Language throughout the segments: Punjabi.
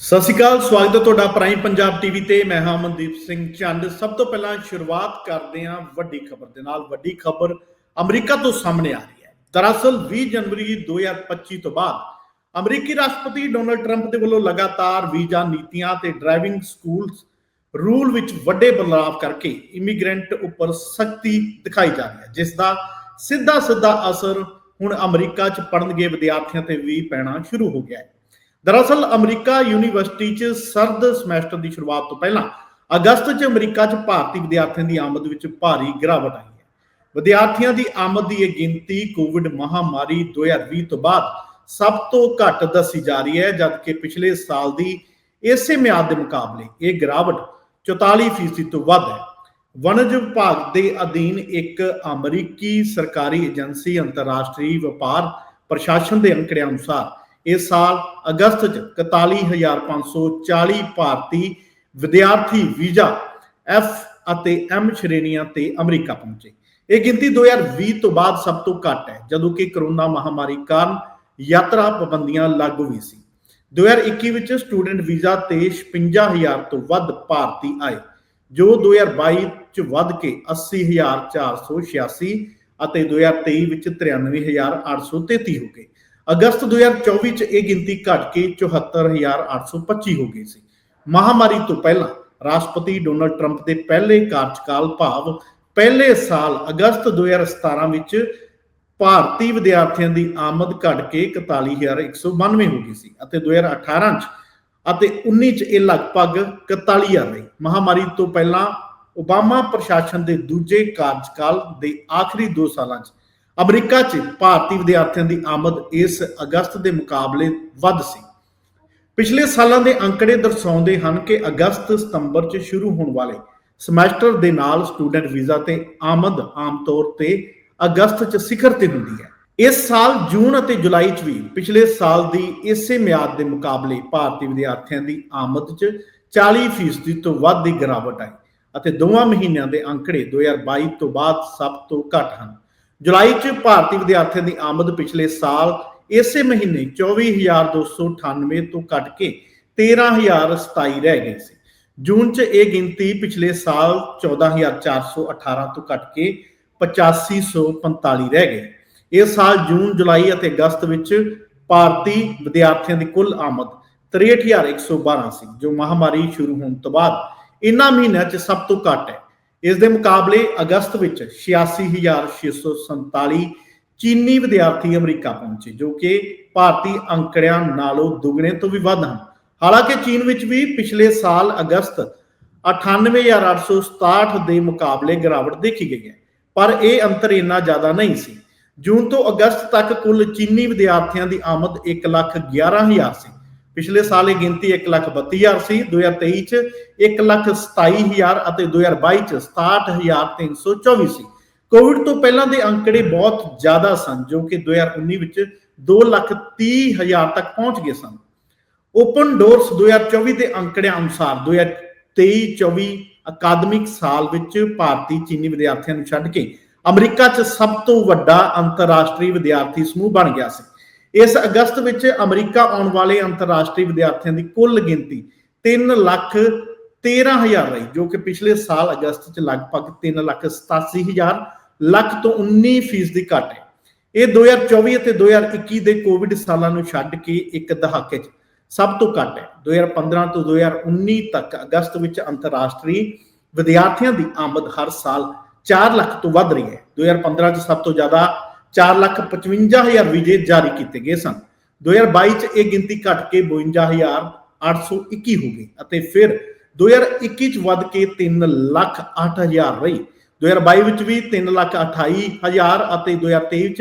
ਸਤਿ ਸ਼੍ਰੀ ਅਕਾਲ, ਸਵਾਗਤ ਹੈ ਤੁਹਾਡਾ ਪ੍ਰਾਈਮ ਪੰਜਾਬ ਟੀਵੀ ਤੇ। ਮੈਂ ਹਾਂ ਮਨਦੀਪ ਸਿੰਘ ਚੰਦ। ਸਭ ਤੋਂ ਪਹਿਲਾਂ ਸ਼ੁਰੂਆਤ ਕਰਦੇ ਹਾਂ ਵੱਡੀ ਖਬਰ ਦੇ ਨਾਲ। ਵੱਡੀ ਖਬਰ ਅਮਰੀਕਾ ਤੋਂ ਸਾਹਮਣੇ ਆ ਰਹੀ ਹੈ। ਦਰਅਸਲ 20 ਜਨਵਰੀ 2025 ਤੋਂ ਬਾਅਦ ਅਮਰੀਕੀ ਰਾਸ਼ਟਰਪਤੀ ਡੋਨਲਡ ਟਰੰਪ ਦੇ ਵੱਲੋਂ ਲਗਾਤਾਰ ਵੀਜ਼ਾ ਨੀਤੀਆਂ ਤੇ ਡਰਾਈਵਿੰਗ ਸਕੂਲਸ ਰੂਲ ਵਿੱਚ ਵੱਡੇ ਬਦਲਾਅ ਕਰਕੇ ਇਮੀਗ੍ਰੈਂਟ ਉੱਪਰ ਸਖਤੀ ਦਿਖਾਈ ਜਾ ਰਹੀ ਹੈ, ਜਿਸ ਦਾ ਸਿੱਧਾ ਸਿੱਧਾ ਅਸਰ ਹੁਣ ਅਮਰੀਕਾ 'ਚ ਪੜਨਗੇ ਵਿਦਿਆਰਥੀਆਂ ਤੇ ਵੀ ਪੈਣਾ ਸ਼ੁਰੂ ਹੋ ਗਿਆ ਹੈ। ਦਰਅਸਲ ਅਮਰੀਕਾ ਯੂਨੀਵਰਸਿਟੀ 'ਚ ਸਰਦ ਸਮੈਸਟਰ ਦੀ ਸ਼ੁਰੂਆਤ ਤੋਂ ਪਹਿਲਾਂ ਅਗਸਤ 'ਚ ਅਮਰੀਕਾ 'ਚ ਭਾਰਤੀ ਵਿਦਿਆਰਥੀਆਂ ਦੀ ਆਮਦ ਵਿੱਚ ਭਾਰੀ ਗਿਰਾਵਟ ਆਈ ਹੈ। ਵਿਦਿਆਰਥੀਆਂ ਦੀ ਆਮਦ ਦੀ ਇਹ ਗਿਣਤੀ ਕੋਵਿਡ ਮਹਾਮਾਰੀ 2020 ਤੋਂ ਬਾਅਦ ਸਭ ਤੋਂ ਘੱਟ ਦੱਸੀ ਜਾ ਰਹੀ ਹੈ, ਜਦਕਿ ਪਿਛਲੇ ਸਾਲ ਦੀ ਇਸੇ ਮਿਆਦ ਦੇ ਮੁਕਾਬਲੇ ਇਹ ਗਿਰਾਵਟ 44% ਤੋਂ ਵੱਧ ਹੈ। ਵਣਜ ਵਿਭਾਗ ਦੇ ਅਧੀਨ ਇੱਕ ਅਮਰੀਕੀ ਸਰਕਾਰੀ ਏਜੰਸੀ ਅੰਤਰਰਾਸ਼ਟਰੀ ਵਪਾਰ ਪ੍ਰਸ਼ਾਸਨ ਦੇ ਅੰਕੜਿਆਂ ਅਨੁਸਾਰ ਇਸ ਸਾਲ ਅਗਸਤ 'ਚ 41540 ਭਾਰਤੀ ਵਿਦਿਆਰਥੀ ਵੀਜ਼ਾ ਐਫ ਅਤੇ ਐਮ ਸ਼੍ਰੇਣੀਆਂ ਤੇ ਅਮਰੀਕਾ ਪਹੁੰਚੇ। ਇਹ ਗਿਣਤੀ 2020 ਤੋਂ ਬਾਅਦ ਸਭ ਤੋਂ ਘੱਟ ਹੈ, ਜਦੋਂ ਕਿ ਕਰੋਨਾ ਮਹਾਮਾਰੀ ਕਾਰਨ ਯਾਤਰਾ ਪਾਬੰਦੀਆਂ ਲਾਗੂ ਹੋਈ ਸੀ। 2021 ਵਿੱਚ ਸਟੂਡੈਂਟ ਵੀਜ਼ਾ ਤੇ 56000 ਤੋਂ ਵੱਧ ਭਾਰਤੀ ਆਏ, ਜੋ 2022 ਚ ਵੱਧ ਕੇ 80486 ਅਤੇ 2023 ਵਿੱਚ 93833 ਹੋ ਗਏ। ਅਗਸਤ 2024 ਚ ਇਹ ਗਿਣਤੀ ਘਟ ਕੇ 74825 ਹੋ ਗਈ ਸੀ। ਮਹਾਮਾਰੀ ਤੋਂ ਪਹਿਲਾਂ ਰਾਸ਼ਟਰਪਤੀ ਡੋਨਲਡ ਟਰੰਪ ਦੇ ਪਹਿਲੇ ਕਾਰਜਕਾਲ ਭਾਵ ਪਹਿਲੇ ਸਾਲ ਅਗਸਤ 2017 ਵਿੱਚ ਭਾਰਤੀ ਵਿਦਿਆਰਥੀਆਂ ਦੀ ਆਮਦ ਘਟ ਕੇ 41192 ਹੋ ਗਈ ਸੀ ਅਤੇ 2018 ਚ ਅਤੇ 19 ਚ ਇਹ ਲਗਭਗ 41000 ਰਹੀ। ਮਹਾਮਾਰੀ ਤੋਂ ਪਹਿਲਾਂ ਓਬਾਮਾ ਪ੍ਰਸ਼ਾਸਨ ਦੇ ਦੂਜੇ ਕਾਰਜਕਾਲ ਦੇ ਆਖਰੀ 2 ਸਾਲਾਂ ਚ ਅਮਰੀਕਾ 'ਚ ਭਾਰਤੀ ਵਿਦਿਆਰਥੀਆਂ ਦੀ ਆਮਦ ਇਸ ਅਗਸਤ ਦੇ ਮੁਕਾਬਲੇ ਵੱਧ ਸੀ। ਪਿਛਲੇ ਸਾਲਾਂ ਦੇ ਅੰਕੜੇ ਦਰਸਾਉਂਦੇ ਹਨ ਕਿ ਅਗਸਤ ਸਤੰਬਰ 'ਚ ਸ਼ੁਰੂ ਹੋਣ ਵਾਲੇ ਸਮੈਸਟਰ ਦੇ ਨਾਲ ਸਟੂਡੈਂਟ ਵੀਜ਼ਾ ਤੇ ਆਮਦ ਆਮ ਤੌਰ ਤੇ ਅਗਸਤ 'ਚ ਸਿਖਰ ਤੇ ਹੁੰਦੀ ਹੈ। ਇਸ ਸਾਲ ਜੂਨ ਅਤੇ ਜੁਲਾਈ 'ਚ ਵੀ ਪਿਛਲੇ ਸਾਲ ਦੀ ਇਸੇ ਮਿਆਦ ਦੇ ਮੁਕਾਬਲੇ ਭਾਰਤੀ ਵਿਦਿਆਰਥੀਆਂ ਦੀ ਆਮਦ 'ਚ 40% ਤੋਂ ਵੱਧ ਦੀ ਗਿਰਾਵਟ ਆਈ ਅਤੇ ਦੋਵਾਂ ਮਹੀਨਿਆਂ ਦੇ ਅੰਕੜੇ 2022 ਤੋਂ ਬਾਅਦ ਸਭ ਤੋਂ ਘੱਟ ਹਨ। ਜੁਲਾਈ 'ਚ ਭਾਰਤੀ ਵਿਦਿਆਰਥੀਆਂ ਦੀ ਆਮਦ ਪਿਛਲੇ ਸਾਲ ਇਸੇ ਮਹੀਨੇ 24298 ਤੋਂ ਘਟ ਕੇ 13027 ਰਹਿ ਗਈ ਸੀ। ਜੂਨ 'ਚ ਇਹ ਗਿਣਤੀ ਪਿਛਲੇ ਸਾਲ 14418 ਤੋਂ ਘਟ ਕੇ 8545 ਰਹਿ ਗਈ। ਇਸ ਸਾਲ ਜੂਨ, ਜੁਲਾਈ ਅਤੇ ਅਗਸਤ ਵਿੱਚ ਭਾਰਤੀ ਵਿਦਿਆਰਥੀਆਂ ਦੀ ਕੁੱਲ ਆਮਦ 63112 ਸੀ, ਜੋ ਮਹਾਮਾਰੀ ਸ਼ੁਰੂ ਹੋਣ ਤੋਂ ਬਾਅਦ ਇਨ੍ਹਾਂ ਮਹੀਨਿਆਂ 'ਚ ਸਭ ਤੋਂ ਘੱਟ ਹੈ। ਇਸ ਦੇ ਮੁਕਾਬਲੇ ਅਗਸਤ ਵਿੱਚ 86647 ਚੀਨੀ ਵਿਦਿਆਰਥੀ ਅਮਰੀਕਾ ਪਹੁੰਚੇ, ਜੋ ਕਿ ਭਾਰਤੀ ਅੰਕੜਿਆਂ ਨਾਲੋਂ ਦੁੱਗਣੇ ਤੋਂ ਵੀ ਵੱਧ ਹਨ। ਹਾਲਾਂਕਿ ਚੀਨ ਵਿੱਚ ਵੀ ਪਿਛਲੇ ਸਾਲ ਅਗਸਤ 98867 ਦੇ ਮੁਕਾਬਲੇ ਗਿਰਾਵਟ ਦੇਖੀ ਗਈ ਹੈ, ਪਰ ਇਹ ਅੰਤਰ ਇੰਨਾ ਜ਼ਿਆਦਾ ਨਹੀਂ ਸੀ। ਜੂਨ ਤੋਂ ਅਗਸਤ ਤੱਕ ਕੁੱਲ ਚੀਨੀ ਵਿਦਿਆਰਥੀਆਂ ਦੀ ਆਮਦ 111000 ਸੀ। ਪਿਛਲੇ ਸਾਲ ਇਹ ਗਿਣਤੀ 132000 ਸੀ 2023 ਚ 127000 ਅਤੇ 2022 ਚ 67324 ਸੀ ਕੋਵਿਡ ਤੋਂ ਪਹਿਲਾਂ ਦੇ ਅੰਕੜੇ ਬਹੁਤ ਜ਼ਿਆਦਾ ਸਨ, ਜੋ ਕਿ 2019 ਵਿੱਚ 230000 ਤੱਕ ਪਹੁੰਚ ਗਏ ਸਨ। ਓਪਨ ਡੋਰਸ 2024 ਦੇ ਅੰਕੜਿਆਂ ਅਨੁਸਾਰ 2023-24 ਅਕਾਦਮਿਕ ਸਾਲ ਵਿੱਚ ਭਾਰਤੀ ਚੀਨੀ ਵਿਦਿਆਰਥੀਆਂ ਨੂੰ ਛੱਡ ਕੇ ਅਮਰੀਕਾ 'ਚ ਸਭ ਤੋਂ ਵੱਡਾ ਅੰਤਰਰਾਸ਼ਟਰੀ ਵਿਦਿਆਰਥੀ ਸਮੂਹ ਬਣ ਗਿਆ ਸੀ। ਇਸ ਅਗਸਤ ਵਿੱਚ ਅਮਰੀਕਾ ਆਉਣ ਵਾਲੇ ਅੰਤਰਰਾਸ਼ਟਰੀ ਵਿਦਿਆਰਥੀਆਂ ਦੀ ਕੁੱਲ ਗਿਣਤੀ 3 ਲੱਖ 13000 ਰਹੀ, ਜੋ ਕਿ ਪਿਛਲੇ ਸਾਲ ਅਗਸਤ 'ਚ ਲਗਭਗ 3 ਲੱਖ 87000 ਲੱਖ ਤੋਂ 19% ਦੀ ਘਟ ਹੈ। ਇਹ 2024 ਅਤੇ 2021 ਦੇ ਕੋਵਿਡ ਸਾਲਾਂ ਨੂੰ ਛੱਡ ਕੇ ਇੱਕ ਦਹਾਕੇ 'ਚ ਸਭ ਤੋਂ ਘੱਟ ਹੈ। 2015 ਤੋਂ 2019 ਤੱਕ ਅਗਸਤ ਵਿੱਚ ਅੰਤਰਰਾਸ਼ਟਰੀ ਵਿਦਿਆਰਥੀਆਂ ਦੀ ਆਮਦ ਹਰ ਸਾਲ 4 ਲੱਖ ਤੋਂ ਵੱਧ ਰਹੀ ਹੈ। 2015 ਚ ਸਭ ਤੋਂ ਜ਼ਿਆਦਾ 4 ਲੱਖ 55000 ਵੀਜ਼ੇ ਜਾਰੀ ਕੀਤੇ ਗਏ ਸਨ। 2022 ਚ ਇਹ ਗਿਣਤੀ ਘਟ ਕੇ 52821 ਹੋ ਗਈ ਅਤੇ ਫਿਰ 2021 ਚ ਵੱਧ ਕੇ 3 ਲੱਖ 8000 ਰਹੀ। 2022 ਵਿੱਚ ਵੀ 3 ਲੱਖ 28000 ਅਤੇ 2023 ਵਿੱਚ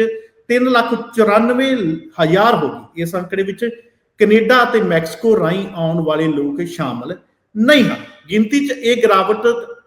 3 ਲੱਖ 94000 ਹੋ ਗਈ। ਇਸ ਅੰਕੜੇ ਵਿੱਚ ਕੈਨੇਡਾ ਅਤੇ ਮੈਕਸੀਕੋ ਰਾਹੀਂ ਆਉਣ ਵਾਲੇ ਲੋਕ ਸ਼ਾਮਲ ਨਹੀਂ ਹਨ। ਗਿਣਤੀ 'ਚ ਇਹ ਗਿਰਾਵਟ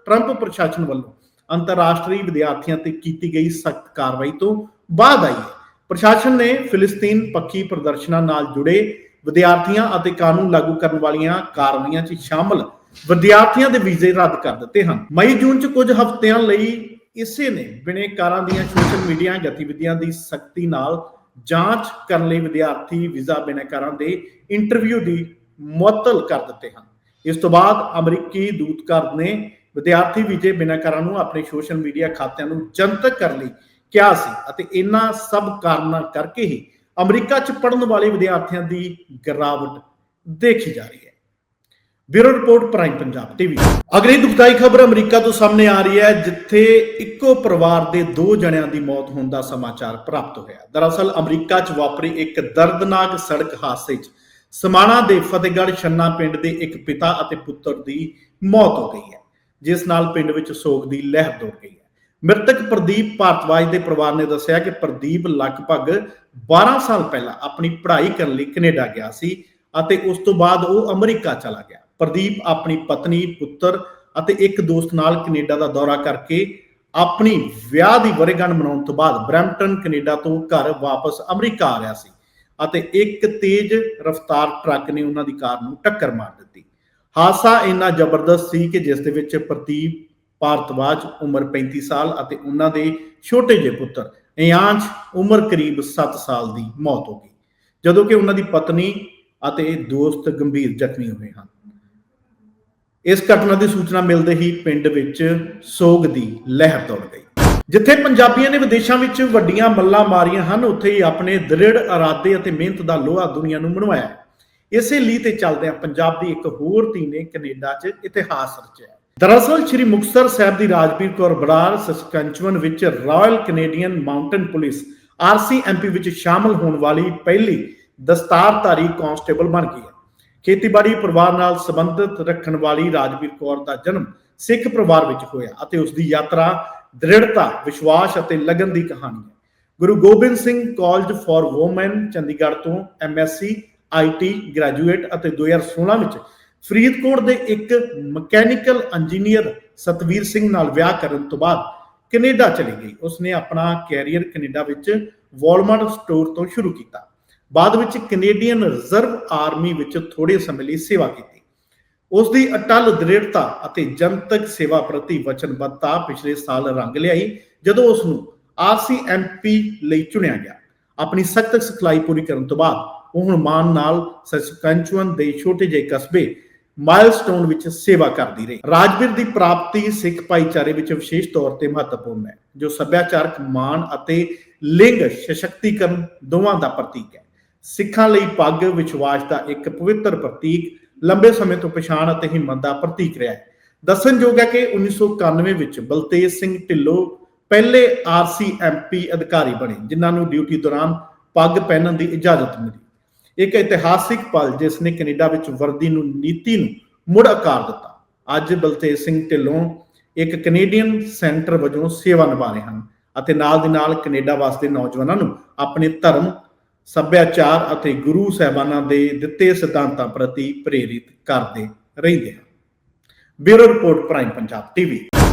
ਟਰੰਪ ਪ੍ਰਸ਼ਾਸਨ ਵੱਲੋਂ ਅੰਤਰਰਾਸ਼ਟਰੀ ਵਿਦਿਆਰਥੀਆਂ ਤੇ ਕੀਤੀ ਗਈ ਸਖਤ ਕਾਰਵਾਈ ਤੋਂ ਬਾਅਦ ਆਈ ਹੈ। ਪ੍ਰਸ਼ਾਸਨ ਨੇ ਫਿਲਿਸਤੀਨ ਪੱਖੀ ਪ੍ਰਦਰਸ਼ਨਾਂ ਨਾਲ ਜੁੜੇ ਵਿਦਿਆਰਥੀਆਂ ਅਤੇ ਕਾਨੂੰਨ ਲਾਗੂ ਕਰਨ ਵਾਲੀਆਂ ਕਾਰਵਾਈਆਂ 'ਚ ਸ਼ਾਮਲ ਵਿਦਿਆਰਥੀਆਂ ਦੇ ਵੀਜ਼ੇ ਰੱਦ ਕਰ ਦਿੱਤੇ ਹਨ। ਮਈ, ਜੂਨ 'ਚ ਕੁਝ ਹਫ਼ਤਿਆਂ ਲਈ ਇਸੇ ਨੇ ਬਿਨੇਕਾਰਾਂ ਦੀਆਂ ਸੋਸ਼ਲ ਮੀਡੀਆ ਗਤੀਵਿਧੀਆਂ ਦੀ ਸਖਤੀ ਨਾਲ ਜਾਂਚ ਕਰਨ ਲਈ ਵਿਦਿਆਰਥੀ ਵੀਜ਼ਾ ਬਿਨੇਕਾਰਾਂ ਦੇ ਇੰਟਰਵਿਊ ਦੀ ਮੁਅੱਤਲ ਕਰ ਦਿੱਤੇ ਹਨ। ਇਸ ਤੋਂ ਬਾਅਦ ਅਮਰੀਕੀ ਦੂਤਘਰ ਨੇ ਵਿਦਿਆਰਥੀ ਵੀਜ਼ੇ ਬਿਨੈਕਾਰਾਂ ਨੂੰ ਆਪਣੇ ਸੋਸ਼ਲ ਮੀਡੀਆ ਖਾਤਿਆਂ ਨੂੰ ਜਨਤਕ ਕਰਨ ਲਈ ਕਿਹਾ ਸੀ ਅਤੇ ਇਹਨਾਂ ਸਭ ਕਾਰਨਾਂ ਕਰਕੇ ਹੀ ਅਮਰੀਕਾ 'ਚ ਪੜਨ ਵਾਲੇ ਵਿਦਿਆਰਥੀਆਂ ਦੀ ਗਿਰਾਵਟ ਦੇਖੀ ਜਾ ਰਹੀ ਹੈ। Bureau report prime Punjab TV. ਅਗਲੀ ਦੁਖਦਾਈ ਖਬਰ ਅਮਰੀਕਾ ਤੋਂ ਸਾਹਮਣੇ ਆ ਰਹੀ ਹੈ, ਜਿੱਥੇ ਇੱਕੋ ਪਰਿਵਾਰ ਦੇ ਦੋ ਜਣਿਆਂ ਦੀ ਮੌਤ ਹੋਣ ਦਾ ਸਮਾਚਾਰ ਪ੍ਰਾਪਤ ਹੋਇਆ ਦਰਅਸਲ ਅਮਰੀਕਾ 'ਚ ਵਾਪਰੀ ਇੱਕ ਦਰਦਨਾਕ ਸੜਕ ਹਾਦਸੇ 'ਚ ਸਮਾਣਾ ਦੇ ਫਤਿਹਗੜ੍ਹ ਛੰਨਾ ਪਿੰਡ ਦੇ ਇੱਕ ਪਿਤਾ ਅਤੇ ਪੁੱਤਰ ਦੀ ਮੌਤ ਹੋ ਗਈ ਹੈ। ਜਿਸ ਨਾਲ ਪਿੰਡ ਵਿੱਚ ਸੋਗ ਦੀ ਲਹਿਰ ਦੌੜ ਗਈ ਹੈ। ਮ੍ਰਿਤਕ ਪ੍ਰਦੀਪ ਭਾਰਤਵਾਜ ਦੇ ਪਰਿਵਾਰ ਨੇ ਦੱਸਿਆ ਕਿ ਪ੍ਰਦੀਪ ਲਗਭਗ 12 ਸਾਲ ਪਹਿਲਾਂ ਆਪਣੀ ਪੜ੍ਹਾਈ ਕਰਨ ਲਈ ਕੈਨੇਡਾ ਗਿਆ ਸੀ ਅਤੇ ਉਸ ਤੋਂ ਬਾਅਦ ਉਹ ਅਮਰੀਕਾ ਚਲਾ ਗਿਆ। ਪ੍ਰਦੀਪ ਆਪਣੀ ਪਤਨੀ, ਪੁੱਤਰ ਅਤੇ ਇੱਕ ਦੋਸਤ ਨਾਲ ਕੈਨੇਡਾ ਦਾ ਦੌਰਾ ਕਰਕੇ ਆਪਣੀ ਵਿਆਹ ਦੀ ਵਰੇਗੰਢ ਮਨਾਉਣ ਤੋਂ ਬਾਅਦ ਬਰੈਂਪਟਨ, ਕੈਨੇਡਾ ਤੋਂ ਘਰ ਵਾਪਸ ਅਮਰੀਕਾ ਆ ਰਿਹਾ ਸੀ ਅਤੇ ਇੱਕ ਤੇਜ਼ ਰਫ਼ਤਾਰ ਟਰੱਕ ਨੇ ਉਹਨਾਂ ਦੀ ਕਾਰ ਨੂੰ ਟੱਕਰ ਮਾਰ ਦਿੱਤੀ। ਹਾਦਸਾ ਇੰਨਾ ਜ਼ਬਰਦਸਤ ਸੀ ਕਿ ਜਿਸ ਦੇ ਵਿੱਚ ਪ੍ਰਦੀਪ ਭਾਰਤਵਾਜ ਉਮਰ 35 ਸਾਲ ਅਤੇ ਉਹਨਾਂ ਦੇ ਛੋਟੇ ਜਿਹੇ ਪੁੱਤਰ ਇਆਂਸ਼ ਉਮਰ ਕਰੀਬ 7 ਸਾਲ ਦੀ ਮੌਤ ਹੋ ਗਈ, ਜਦੋਂ ਕਿ ਉਹਨਾਂ ਦੀ ਪਤਨੀ ਅਤੇ ਦੋਸਤ ਗੰਭੀਰ ਜ਼ਖਮੀ ਹੋਏ ਹਨ। ਇਸ ਘਟਨਾ ਦੀ ਸੂਚਨਾ ਮਿਲਦੇ ਹੀ ਪਿੰਡ ਵਿੱਚ ਸੋਗ ਦੀ ਲਹਿਰ ਦੌੜ ਗਈ। ਜਿੱਥੇ ਪੰਜਾਬੀਆਂ ਨੇ ਵਿਦੇਸ਼ਾਂ ਵਿੱਚ ਵੱਡੀਆਂ ਮੱਲਾਂ ਮਾਰੀਆਂ ਹਨ, ਉੱਥੇ ਹੀ ਆਪਣੇ ਦ੍ਰਿੜ ਇਰਾਦੇ ਅਤੇ ਮਿਹਨਤ ਦਾ ਲੋਹਾ ਦੁਨੀਆ ਨੂੰ ਮਨਵਾਇਆ। ਇਸੇ ਲਈ ਤੇ ਚੱਲਦਿਆਂ ਪੰਜਾਬ ਦੀ ਇੱਕ ਹੋਰ ਧੀ ਨੇ ਕੈਨੇਡਾ 'ਚ ਇਤਿਹਾਸ ਰਚਿਆ ਦਰਅਸਲ ਸ੍ਰੀ ਮੁਕਤਸਰ ਸਾਹਿਬ ਦੀ ਰਾਜਵੀਰ ਕੌਰ ਬਰਾੜ ਸਸਕੰਚਵਨ ਵਿੱਚ royal Canadian mounted police RCMP ਵਿੱਚ ਸ਼ਾਮਲ ਹੋਣ ਵਾਲੀ ਪਹਿਲੀ ਦਸਤਾਰਧਾਰੀ ਕਾਂਸਟੇਬਲ ਬਣ ਗਈ ਹੈ। ਖੇਤੀਬਾੜੀ ਪਰਿਵਾਰ ਨਾਲ ਸੰਬੰਧਿਤ ਰੱਖਣ ਵਾਲੀ ਰਾਜਵੀਰ ਕੌਰ ਦਾ ਜਨਮ ਸਿੱਖ ਪਰਿਵਾਰ ਵਿੱਚ ਹੋਇਆ ਅਤੇ ਉਸ ਦੀ ਯਾਤਰਾ ਦ੍ਰਿੜਤਾ, ਵਿਸ਼ਵਾਸ ਅਤੇ ਲਗਨ ਦੀ ਕਹਾਣੀ ਹੈ। Guru Gobind Singh college for women Chandigarh ਤੋਂ ਐਮਐਸਸੀ ਆਈਟੀ ਗ੍ਰੈਜੂਏਟ ਅਤੇ 2016 ਵਿੱਚ ਫਰੀਦਕੋਟ ਦੇ ਇੱਕ ਮਕੈਨੀਕਲ ਇੰਜੀਨੀਅਰ ਸਤਵੀਰ ਸਿੰਘ ਨਾਲ ਵਿਆਹ ਕਰਨ ਤੋਂ ਬਾਅਦ ਕੈਨੇਡਾ ਚਲੀ ਗਈ। ਉਸਨੇ ਆਪਣਾ ਕੈਰੀਅਰ ਕੈਨੇਡਾ ਵਿੱਚ ਵਾਲਮਾਰਟ ਸਟੋਰ ਤੋਂ ਸ਼ੁਰੂ ਕੀਤਾ। ਬਾਅਦ ਵਿੱਚ ਕੈਨੇਡੀਅਨ ਰਿਜ਼ਰਵ ਆਰਮੀ ਵਿੱਚ ਥੋੜੇ ਸਮੇਂ ਲਈ ਸੇਵਾ ਕੀਤੀ। ਉਸ ਦੀ ਅਟਲ ਦ੍ਰਿੜਤਾ ਅਤੇ ਜਨਤਕ ਸੇਵਾ ਪ੍ਰਤੀ ਵਚਨਬੱਧਤਾ ਪਿਛਲੇ ਸਾਲ ਰੰਗ ਲਿਆਈ, ਜਦੋਂ ਉਸ ਨੂੰ ਆਰਸੀਐਮਪੀ ਲਈ ਚੁਣਿਆ ਗਿਆ। ਆਪਣੀ ਸਖਤ ਸਿਖਲਾਈ ਪੂਰੀ ਕਰਨ ਤੋਂ ਬਾਅਦ ਉਹ ਹੁਣ ਮਾਨ ਨਾਲ ਸਸਕੰਚੁਅਨ ਦੇ ਛੋਟੇ ਜਿਹੇ ਕਸਬੇ ਮਾਈਲਸਟੋਨ ਵਿੱਚ ਸੇਵਾ ਕਰਦੀ ਰਹੀ। ਰਾਜਵੀਰ ਦੀ ਪ੍ਰਾਪਤੀ ਸਿੱਖ ਭਾਈਚਾਰੇ ਵਿੱਚ ਵਿਸ਼ੇਸ਼ ਤੌਰ ਤੇ ਮਹੱਤਵਪੂਰਨ ਹੈ, ਜੋ ਸੱਭਿਆਚਾਰਕ ਮਾਣ ਅਤੇ ਲਿੰਗ ਸਸ਼ਕਤੀਕਰਨ ਦੋਵਾਂ ਦਾ ਪ੍ਰਤੀਕ ਹੈ। ਸਿੱਖਾਂ ਲਈ ਪੱਗ ਵਿਸ਼ਵਾਸ ਦਾ ਇੱਕ ਪਵਿੱਤਰ ਪ੍ਰਤੀਕ ਲੰਬੇ ਸਮੇਂ ਤੋਂ ਪਛਾਣ ਅਤੇ ਹਿੰਮਤ ਦਾ ਪ੍ਰਤੀਕ ਰਿਹਾ ਹੈ। ਦੱਸਣਯੋਗ ਹੈ ਕਿ 1991 ਵਿੱਚ ਬਲਤੇਜ ਸਿੰਘ ਢਿੱਲੋਂ ਪਹਿਲੇ ਆਰਸੀਐਮਪੀ ਅਧਿਕਾਰੀ ਬਣੇ, ਜਿਨ੍ਹਾਂ ਨੂੰ ਡਿਊਟੀ ਦੌਰਾਨ ਪੱਗ ਪਹਿਨਣ ਦੀ ਇਜਾਜ਼ਤ ਮਿਲੀ। ਇੱਕ ਇਤਿਹਾਸਿਕ ਪਲ ਜਿਸ ਨੇ ਕੈਨੇਡਾ ਵਿੱਚ ਵਰਦੀ ਨੂੰ ਨੀਤੀ ਨੂੰ ਮੁੜ ਆਕਾਰ ਦਿੱਤਾ। ਅੱਜ ਬਲਤੇਜ ਸਿੰਘ ਢਿੱਲੋਂ ਇੱਕ ਕੈਨੇਡੀਅਨ ਸੈਂਟਰ ਵਜੋਂ ਸੇਵਾ ਨਿਭਾ ਰਹੇ ਹਨ ਅਤੇ ਨਾਲ ਦੀ ਨਾਲ ਕੈਨੇਡਾ ਵਾਸਤੇ ਨੌਜਵਾਨਾਂ ਨੂੰ ਆਪਣੇ ਧਰਮ, ਸੱਭਿਆਚਾਰ ਅਤੇ ਗੁਰੂ ਸਾਹਿਬਾਨਾਂ ਦੇ ਦਿੱਤੇ ਸਿਧਾਂਤਾਂ ਪ੍ਰਤੀ ਪ੍ਰੇਰਿਤ ਕਰਦੇ ਰਹਿੰਦੇ ਹਨ। Bureau report prime Punjab TV